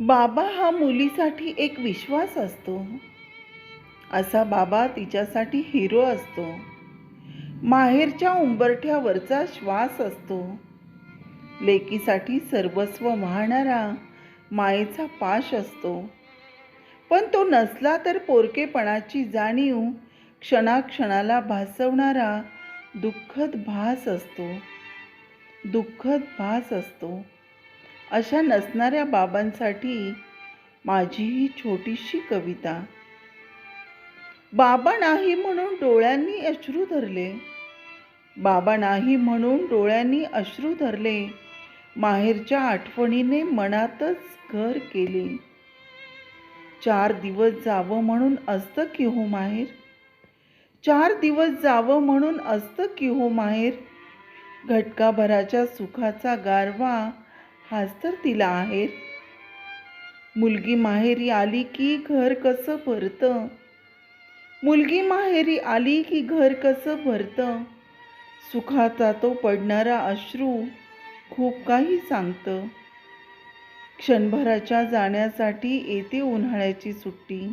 बाबा हा मुलीसाठी एक विश्वास असतो. असा बाबा तिच्यासाठी हिरो असतो. माहेरच्या उंबरठ्यावरचा श्वास असतो. लेकीसाठी सर्वस्व वाहणारा मायेचा पाश असतो. पण तो नसला तर पोरकेपणाची जाणीव क्षणाक्षणाला भासवणारा दुःखद भास असतो. दुःखद भास असतो. अशा नसणाऱ्या बाबांसाठी माझी ही छोटीशी कविता. बाबा नाही म्हणून डोळ्यांनी अश्रू धरले. बाबा नाही म्हणून डोळ्यांनी अश्रू धरले. माहेरच्या आठवणीने मनातच घर केले. चार दिवस जावं म्हणून असतं की हो माहेर? चार दिवस जावं म्हणून असतं की हो माहेर? घटकाभराच्या सुखाचा गारवा हाच तर तिला आहेर. मुलगी माहेरी आली की घर कसं भरतं? मुलगी माहेरी आली की घर कसं भरतं? सुखाचा तो पडणारा अश्रू खूप काही सांगतं. क्षणभराच्या जाण्यासाठी येते उन्हाळ्याची सुट्टी.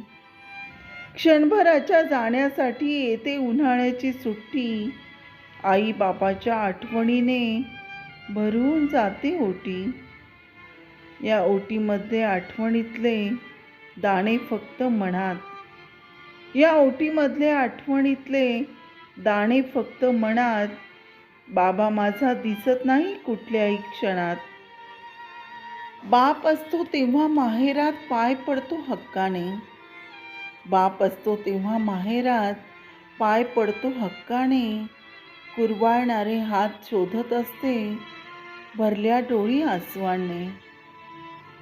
क्षणभराच्या जाण्यासाठी येते उन्हाळ्याची सुट्टी. आई बापाच्या आठवणीने भरून जाते ओटी. या ओटीमध्ये आठवणीतले दाणे फक्त मनात. या ओटीमधले आठवणीतले दाणे फक्त मनात. बाबा माझा दिसत नाही कुठल्याही क्षणात. बाप असतो तेव्हा माहेरात पाय पडतो हक्काने. बाप असतो तेव्हा माहेरात पाय पडतो हक्काने. कुरवाळणारे हात शोधत असते. भरल्या डोळी आसवाने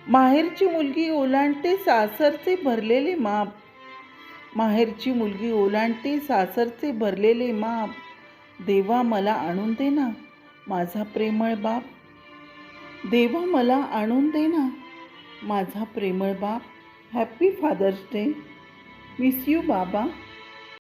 माहेरची मुलगी ओलांडते सासरचे भरलेले माप. माहेरची मुलगी ओलांडते सासरचे भरलेले माप. देवा मला आणून दे ना माझा प्रेमळ बाप. देवा मला आणून दे ना माझा प्रेमळ बाप. Happy father's day miss you बाबा.